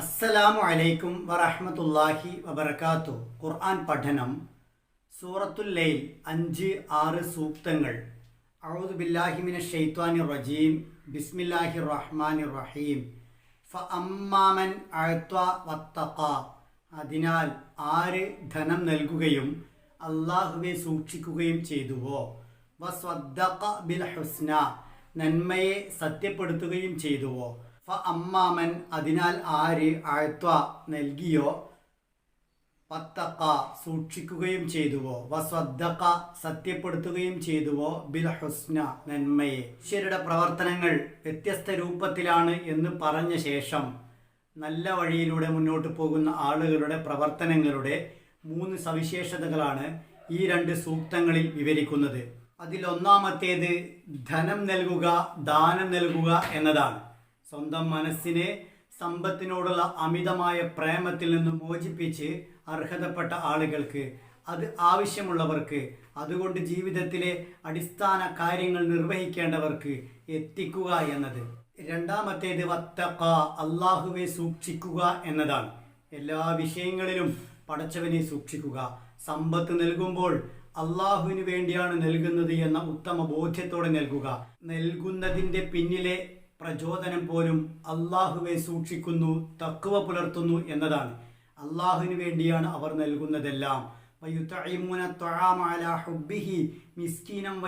അസ്സലാമു അലൈക്കും വറഹമത്തല്ലാഹി വബർക്കാത്തു ഖുർആൻ പഠനം സൂറത്തുൽ ലൈൽ അഞ്ച് ആറ് സൂക്തങ്ങൾ. അഊദു ബില്ലാഹി ഷെയ്ത്വാനി റജീം. ബിസ്മില്ലാഹി റഹ്മാനിർ റഹീം ഫ അമ്മാമൻ അഴ്ത്വ വത്തഖ. അതിനാൽ ആര് ധനം നൽകുകയും അള്ളാഹുവെ സൂക്ഷിക്കുകയും ചെയ്തുവോ? വസ്വദ്ദഖ ബിൽ ഹുസ്ന നന്മയെ സത്യപ്പെടുത്തുകയും ചെയ്തുവോ? അമ്മാമൻ അതിനാൽ ആര് ആഴ്ത്വ നൽകിയോ? പത്തക്ക സൂക്ഷിക്കുകയും ചെയ്തുവോ? വസ്വദ്ദക്ക സത്യപ്പെടുത്തുകയും ചെയ്തുവോ? ബിൽ ഹുസ്ന നന്മയെ. ശരിയുടെ പ്രവർത്തനങ്ങൾ വ്യത്യസ്ത രൂപത്തിലാണ് എന്ന് പറഞ്ഞ ശേഷം നല്ല വഴിയിലൂടെ മുന്നോട്ട് പോകുന്ന ആളുകളുടെ പ്രവർത്തനങ്ങളുടെ മൂന്ന് സവിശേഷതകളാണ് ഈ രണ്ട് സൂക്തങ്ങളിൽ വിവരിക്കുന്നത്. അതിലൊന്നാമത്തേത് ധനം നൽകുക ദാനം നൽകുക എന്നതാണ്. സ്വന്തം മനസ്സിനെ സമ്പത്തിനോടുള്ള അമിതമായ പ്രേമത്തിൽ നിന്ന് മോചിപ്പിച്ച് അർഹതപ്പെട്ട ആളുകൾക്ക് അത് ആവശ്യമുള്ളവർക്ക് അതുകൊണ്ട് ജീവിതത്തിലെ അടിസ്ഥാന കാര്യങ്ങൾ നിർവഹിക്കേണ്ടവർക്ക് എത്തിക്കുക എന്നത്. രണ്ടാമത്തേത് വത്തക്ക അള്ളാഹുവെ സൂക്ഷിക്കുക എന്നതാണ്. എല്ലാ വിഷയങ്ങളിലും പടച്ചവനെ സൂക്ഷിക്കുക. സമ്പത്ത് നൽകുമ്പോൾ അള്ളാഹുവിന് വേണ്ടിയാണ് നൽകുന്നത് എന്ന ഉത്തമ ബോധ്യത്തോടെ നൽകുക. നൽകുന്നതിന്റെ പിന്നിലെ പ്രചോദനം പോലും അള്ളാഹുവെ സൂക്ഷിക്കുന്നു തക്കുവ പുലർത്തുന്നു എന്നതാണ്. അള്ളാഹുവിന് വേണ്ടിയാണ് അവർ നൽകുന്നതെല്ലാം. മിസ്കീനം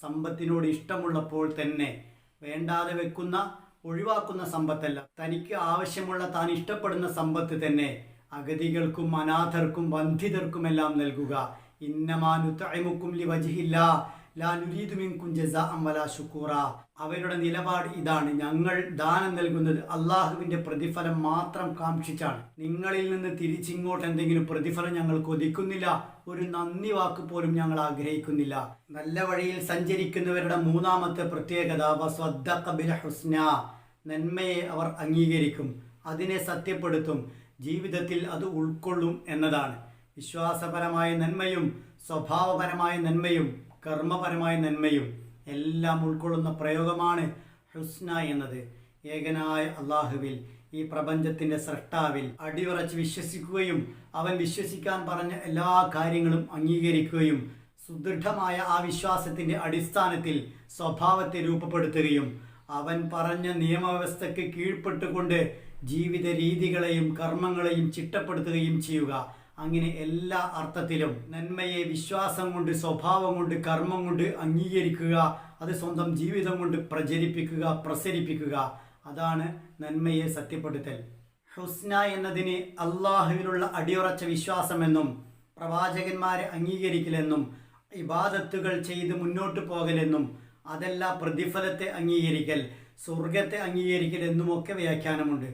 സമ്പത്തിനോട് ഇഷ്ടമുള്ളപ്പോൾ തന്നെ വേണ്ടാതെ വെക്കുന്ന ഒഴിവാക്കുന്ന സമ്പത്തല്ല. തനിക്ക് ആവശ്യമുള്ള താൻ ഇഷ്ടപ്പെടുന്ന സമ്പത്ത് തന്നെ അഗതികൾക്കും അനാഥർക്കും വന്ധിതർക്കുമെല്ലാം നൽകുക. ഇന്നമാനുത്തൈമുക്കും ലി വജിഹില്ല ലാ മിൻകും ജസ അമല ശുക്കൂറ. അവരുടെ നിലപാട് ഇതാണ്. ഞങ്ങൾ ദാനം നൽകുന്നത് അള്ളാഹുവിന്റെ പ്രതിഫലം മാത്രം കാക്ഷിച്ചാണ്. നിങ്ങളിൽ നിന്ന് തിരിച്ചിങ്ങോട്ട് എന്തെങ്കിലും പ്രതിഫലം ഞങ്ങൾ കൊതിക്കുന്നില്ല ഒരു നന്ദി വാക്ക് പോലും ഞങ്ങൾ ആഗ്രഹിക്കുന്നില്ല. നല്ല വഴിയിൽ സഞ്ചരിക്കുന്നവരുടെ മൂന്നാമത്തെ പ്രത്യേകത ഹുസ്ന നന്മയെ അവർ അംഗീകരിക്കും. അതിനെ സത്യപ്പെടുത്തും. ജീവിതത്തിൽ അത് ഉൾക്കൊള്ളും എന്നതാണ്. വിശ്വാസപരമായ നന്മയും സ്വഭാവപരമായ നന്മയും കർമ്മപരമായ നന്മയും എല്ലാം ഉൾക്കൊള്ളുന്ന പ്രയോഗമാണ് ഹുസ്ന എന്നത്. ഏകനായ അള്ളാഹുവിൽ ഈ പ്രപഞ്ചത്തിന്റെ സൃഷ്ടാവിൽ അടിയുറച്ച് വിശ്വസിക്കുകയും അവൻ വിശ്വസിക്കാൻ പറഞ്ഞ എല്ലാ കാര്യങ്ങളും അംഗീകരിക്കുകയും സുദൃഢമായ ആ വിശ്വാസത്തിന്റെ അടിസ്ഥാനത്തിൽ സ്വഭാവത്തെ രൂപപ്പെടുത്തുകയും അവൻ പറഞ്ഞ നിയമവ്യവസ്ഥയ്ക്ക് കീഴ്പ്പെട്ടുകൊണ്ട് ജീവിത രീതികളെയും കർമ്മങ്ങളെയും ചിട്ടപ്പെടുത്തുകയും ചെയ്യുക. അങ്ങനെ എല്ലാ അർത്ഥത്തിലും നന്മയെ വിശ്വാസം കൊണ്ട് സ്വഭാവം കൊണ്ട് കർമ്മം കൊണ്ട് അംഗീകരിക്കുക അത് സ്വന്തം ജീവിതം കൊണ്ട് പ്രചരിപ്പിക്കുക പ്രസരിപ്പിക്കുക അതാണ് നന്മയെ സത്യപ്പെടുത്തൽ. ഹുസ്ന എന്നതിന് അള്ളാഹുവിനുള്ള അടിയുറച്ച വിശ്വാസമെന്നും പ്രവാചകന്മാരെ അംഗീകരിക്കലെന്നും ഇബാദത്തുകൾ ചെയ്ത് മുന്നോട്ട് പോകലെന്നും അതല്ല പ്രതിഫലത്തെ അംഗീകരിക്കൽ സ്വർഗത്തെ അംഗീകരിക്കൽ എന്നുമൊക്കെ വ്യാഖ്യാനമുണ്ട്.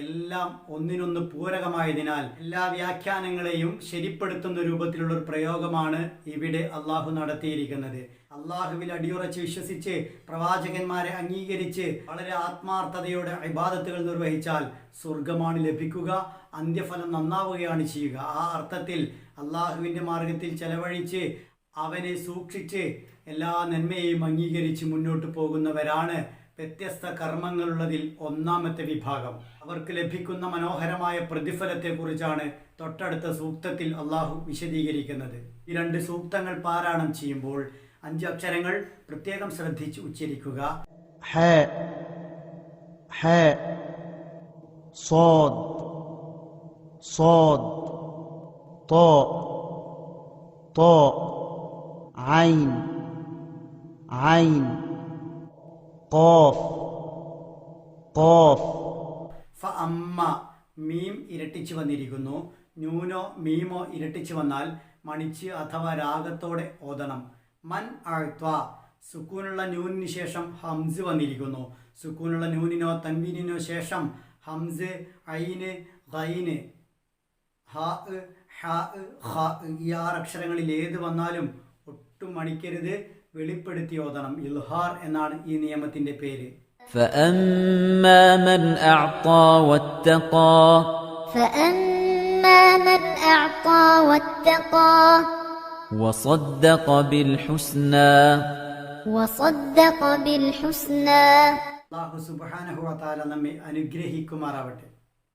എല്ലാം ഒന്നിനൊന്ന് പൂരകമായതിനാൽ എല്ലാ വ്യാഖ്യാനങ്ങളെയും ശരിപ്പെടുത്തുന്ന രൂപത്തിലുള്ള ഒരു പ്രയോഗമാണ് ഇവിടെ അള്ളാഹു നടത്തിയിരിക്കുന്നത്. അള്ളാഹുവിൽ അടിയുറച്ച് വിശ്വസിച്ച് പ്രവാചകന്മാരെ അംഗീകരിച്ച് വളരെ ആത്മാർത്ഥതയോടെ ഇബാദത്തുകൾ നിർവഹിച്ചാൽ സ്വർഗമാണ് ലഭിക്കുക അന്ത്യഫലം നന്നാവുകയാണ് ചെയ്യുക. ആ അർത്ഥത്തിൽ അള്ളാഹുവിന്റെ മാർഗത്തിൽ ചെലവഴിച്ച് അവനെ സൂക്ഷിച്ച് എല്ലാ നന്മയെയും അംഗീകരിച്ച് മുന്നോട്ട് പോകുന്നവരാണ് വ്യത്യസ്ത കർമ്മങ്ങളുള്ളതിൽ ഒന്നാമത്തെ വിഭാഗം അവർക്ക് ലഭിക്കുന്ന മനോഹരമായ പ്രതിഫലത്തെക്കുറിച്ചാണ് തൊട്ടടുത്ത സൂക്തത്തിൽ അള്ളാഹു വിശദീകരിക്കുന്നത് ഈ രണ്ട് സൂക്തങ്ങൾ പാരായണം ചെയ്യുമ്പോൾ അഞ്ച് അക്ഷരങ്ങൾ പ്രത്യേകം ശ്രദ്ധിച്ച് ഉച്ചരിക്കുക حاء حاء صاد صاد طاء طاء عين عين കോഫ് കോഫ് ഫ അമ്മ മീം ഇരട്ടിച്ചു വന്നിരിക്കുന്നു. ന്യൂനോ മീമോ ഇരട്ടിച്ചു വന്നാൽ മണിച്ച് അഥവാ രാഗത്തോടെ ഓതണം. മൻ ആഴ്ത്വ. സുക്കൂനുള്ള ന്യൂനിന് ശേഷം ഹംസ് വന്നിരിക്കുന്നു. സുക്കൂനുള്ള ന്യൂനിനോ തൻവീനിനോ ശേഷം ഹംസ് ഐന് ഹൈന് ഹ ഹ ഹ ഈ ആറ് അക്ഷരങ്ങളിൽ ഏത് വന്നാലും ഒട്ടും മണിക്കരുത്. വെളിപ്പെടുത്തി ഓതണം ഇൽഹാർ എന്നാണ് ഈ നിയമത്തിന്റെ പേര് فأما من أعطى واتقى فأما من أعطى واتقى وصدق بالحسنى وصدق بالحسنى അള്ളാഹു സുബാനഹുവ താല നമ്മെ അനുഗ്രഹിക്കുമാറാവട്ടെ